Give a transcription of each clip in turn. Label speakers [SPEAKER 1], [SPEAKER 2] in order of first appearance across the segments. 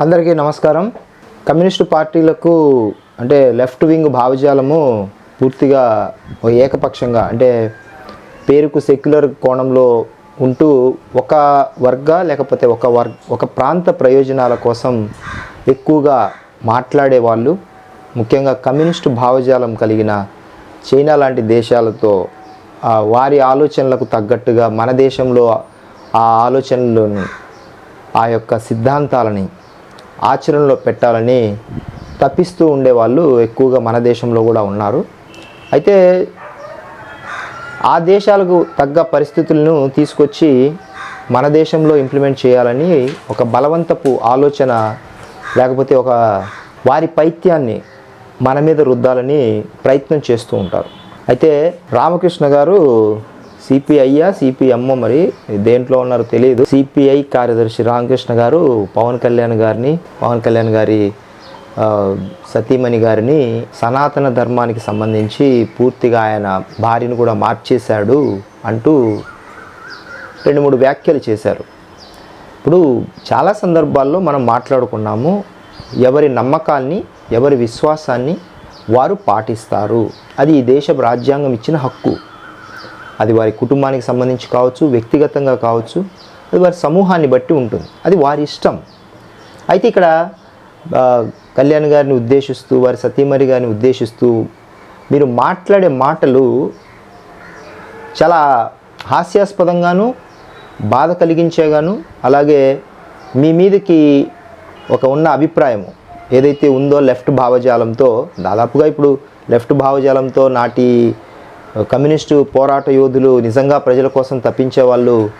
[SPEAKER 1] అందరికీ నమస్కారం. కమ్యూనిస్టు పార్టీలకు అంటే లెఫ్ట్ వింగ్ భావజాలము పూర్తిగా ఏకపక్షంగా అంటే పేరుకు సెక్యులర్ కోణంలో ఉంటూ ఒక వర్గ లేకపోతే ఒక వర్ ఒక ప్రాంత ప్రయోజనాల కోసం ఎక్కువగా మాట్లాడే వాళ్ళు ముఖ్యంగా కమ్యూనిస్టు భావజాలం కలిగిన చైనా లాంటి దేశాలతో ఆ, వారి ఆలోచనలకు తగ్గట్టుగా మన దేశంలో ఆ ఆలోచనలను ఆ యొక్క సిద్ధాంతాలని ఆచరణలో పెట్టాలని తప్పిస్తూ ఉండేవాళ్ళు ఎక్కువగా మన దేశంలో కూడా ఉన్నారు. అయితే ఆ దేశాలకు తగ్గ పరిస్థితులను తీసుకొచ్చి మన దేశంలో ఇంప్లిమెంట్ చేయాలని ఒక బలవంతపు ఆలోచన లేకపోతే ఒక వారి పైత్యాన్ని మన మీద రుద్దాలని ప్రయత్నం చేస్తూ ఉంటారు. అయితే రామకృష్ణ గారు సిపిఐయా సిపిఎంఓ మరి దేంట్లో ఉన్నారో తెలియదు సిపిఐ కార్యదర్శి రామకృష్ణ గారు పవన్ కళ్యాణ్ గారిని పవన్ కళ్యాణ్ గారి సతీమణి గారిని సనాతన ధర్మానికి సంబంధించి పూర్తిగా ఆయన భార్యను కూడా మార్చేశాడు అంటూ రెండు మూడు వ్యాఖ్యలు చేశారు. ఇప్పుడు చాలా సందర్భాల్లో మనం మాట్లాడుకున్నాము ఎవరి నమ్మకాల్ని ఎవరి విశ్వాసాన్ని వారు పాటిస్తారు. అది ఈ దేశ రాజ్యాంగం ఇచ్చిన హక్కు. అది వారి కుటుంబానికి సంబంధించి కావచ్చు వ్యక్తిగతంగా కావచ్చు అది వారి సమూహాన్ని బట్టి ఉంటుంది. అది వారి ఇష్టం. అయితే ఇక్కడ కళ్యాణ్ గారిని ఉద్దేశిస్తూ వారి సతీమణి గారిని ఉద్దేశిస్తూ మీరు మాట్లాడే మాటలు చాలా హాస్యాస్పదంగాను బాధ కలిగించేగాను అలాగే మీ మీదకి ఒక ఉన్న అభిప్రాయము ఏదైతే ఉందో లెఫ్ట్ భావజాలంతో దాదాపుగా ఇప్పుడు లెఫ్ట్ భావజాలంతో నాటి కమ్యూనిస్టు పోరాట యోధులు నిజంగా ప్రజల కోసం తప్పించే వాళ్ళు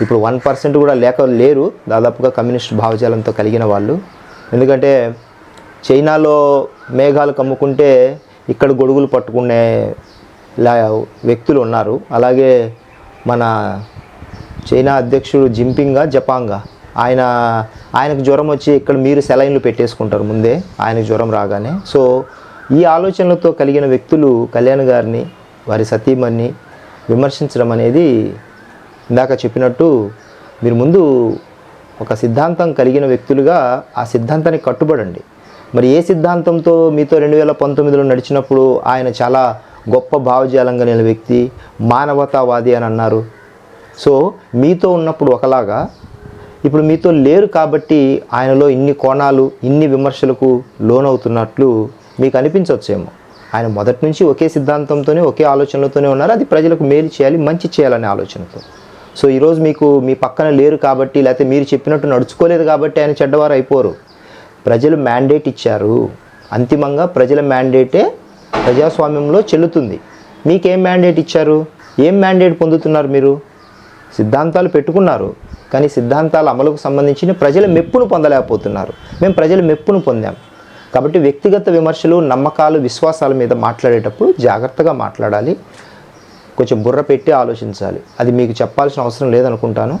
[SPEAKER 1] ఇప్పుడు వన్ పర్సెంట్ కూడా లేక లేరు. దాదాపుగా కమ్యూనిస్ట్ భావజాలంతో కలిగిన వాళ్ళు. ఎందుకంటే చైనాలో మేఘాలు కమ్ముకుంటే ఇక్కడ గొడుగులు పట్టుకునే లా వ్యక్తులు ఉన్నారు. అలాగే మన చైనా అధ్యక్షుడు జింపింగా జపాంగా ఆయన ఆయనకు జ్వరం వచ్చి ఇక్కడ మీరు సెలైన్లు పెట్టేసుకుంటారు ముందే. ఆయనకు జ్వరం రాగానే. సో ఈ ఆలోచనలతో కలిగిన వ్యక్తులు కళ్యాణ్ గారిని వారి సతీమణ్ణి విమర్శించడం అనేది ఇందాక చెప్పినట్టు మీరు ముందు ఒక సిద్ధాంతం కలిగిన వ్యక్తులుగా ఆ సిద్ధాంతానికి కట్టుబడండి. మరి ఏ సిద్ధాంతంతో మీతో రెండు వేల పంతొమ్మిదిలో నడిచినప్పుడు ఆయన చాలా గొప్ప భావజాలం కలిగిన వ్యక్తి మానవతావాది అని అన్నారు. సో మీతో ఉన్నప్పుడు ఒకలాగా ఇప్పుడు మీతో లేరు కాబట్టి ఆయనలో ఇన్ని కోణాలు ఇన్ని విమర్శలకు లోనవుతున్నట్లు మీకు అనిపించవచ్చేమో. ఆయన మొదటి నుంచి ఒకే సిద్ధాంతంతోనే ఒకే ఆలోచనలతోనే ఉన్నారు. అది ప్రజలకు మేలు చేయాలి మంచి చేయాలనే ఆలోచనతో. సో ఈరోజు మీకు మీ పక్కన లేరు కాబట్టి లేకపోతే మీరు చెప్పినట్టు నడుచుకోలేదు కాబట్టి ఆయన చెడ్డవారు అయిపోరు. ప్రజలు మ్యాండేట్ ఇచ్చారు. అంతిమంగా ప్రజల మ్యాండేటే ప్రజాస్వామ్యంలో చెల్లుతుంది. మీకేం మ్యాండేట్ ఇచ్చారు? ఏం మ్యాండేట్ పొందుతున్నారు మీరు? సిద్ధాంతాలు పెట్టుకున్నారు. కానీ సిద్ధాంతాల అమలుకు సంబంధించిన ప్రజల మెప్పును పొందలేకపోతున్నారు. మేము ప్రజల మెప్పును పొందాం. కాబట్టి వ్యక్తిగత విమర్శలు నమ్మకాలు విశ్వాసాల మీద మాట్లాడేటప్పుడు జాగ్రత్తగా మాట్లాడాలి. కొంచెం బుర్ర పెట్టి ఆలోచించాలి. అది మీకు చెప్పాల్సిన అవసరం లేదనుకుంటాను.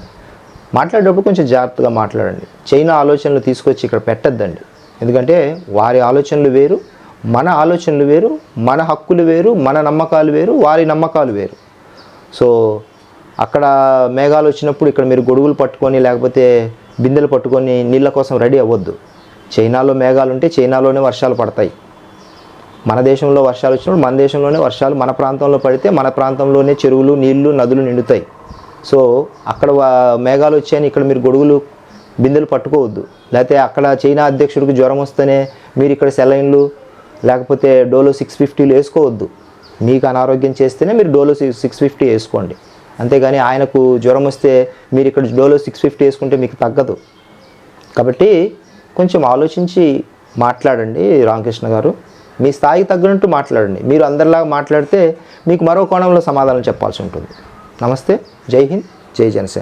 [SPEAKER 1] మాట్లాడేటప్పుడు కొంచెం జాగ్రత్తగా మాట్లాడండి. చైనా ఆలోచనలు తీసుకొచ్చి ఇక్కడ పెట్టద్దండి. ఎందుకంటే వారి ఆలోచనలు వేరు మన ఆలోచనలు వేరు మన హక్కులు వేరు మన నమ్మకాలు వేరు వారి నమ్మకాలు వేరు. సో అక్కడ మేఘాలు వచ్చినప్పుడు ఇక్కడ మీరు గొడుగులు పట్టుకొని లేకపోతే బిందెలు పట్టుకొని నీళ్ళ కోసం రెడీ అవ్వద్దు. చైనాలో మేఘాలు ఉంటే చైనాలోనే వర్షాలు పడతాయి. మన దేశంలో వర్షాలు వచ్చినప్పుడు మన దేశంలోనే వర్షాలు మన ప్రాంతంలో పడితే మన ప్రాంతంలోనే చెరువులు నీళ్ళు నదులు నిండుతాయి. సో అక్కడ మేఘాలు వచ్చాయని ఇక్కడ మీరు గొడుగులు బిందెలు పట్టుకోవద్దు. లేకపోతే అక్కడ చైనా అధ్యక్షుడికి జ్వరం వస్తేనే మీరు ఇక్కడ సెలైన్లు లేకపోతే డోలో సిక్స్ ఫిఫ్టీలు వేసుకోవద్దు. మీకు అనారోగ్యం చేస్తేనే మీరు డోలో సిక్స్ ఫిఫ్టీ వేసుకోండి. అంతేగాని ఆయనకు జ్వరం వస్తే మీరు ఇక్కడ డోలో సిక్స్ ఫిఫ్టీ వేసుకుంటే మీకు తగ్గదు. కాబట్టి కొంచెం ఆలోచించి మాట్లాడండి రామకృష్ణ గారు. మీ స్థాయికి తగ్గినట్టు మాట్లాడండి. మీరు అందరిలాగా మాట్లాడితే మీకు మరో కోణంలో సమాధానం చెప్పాల్సి ఉంటుంది. నమస్తే. జై హింద్. జై జనసేన.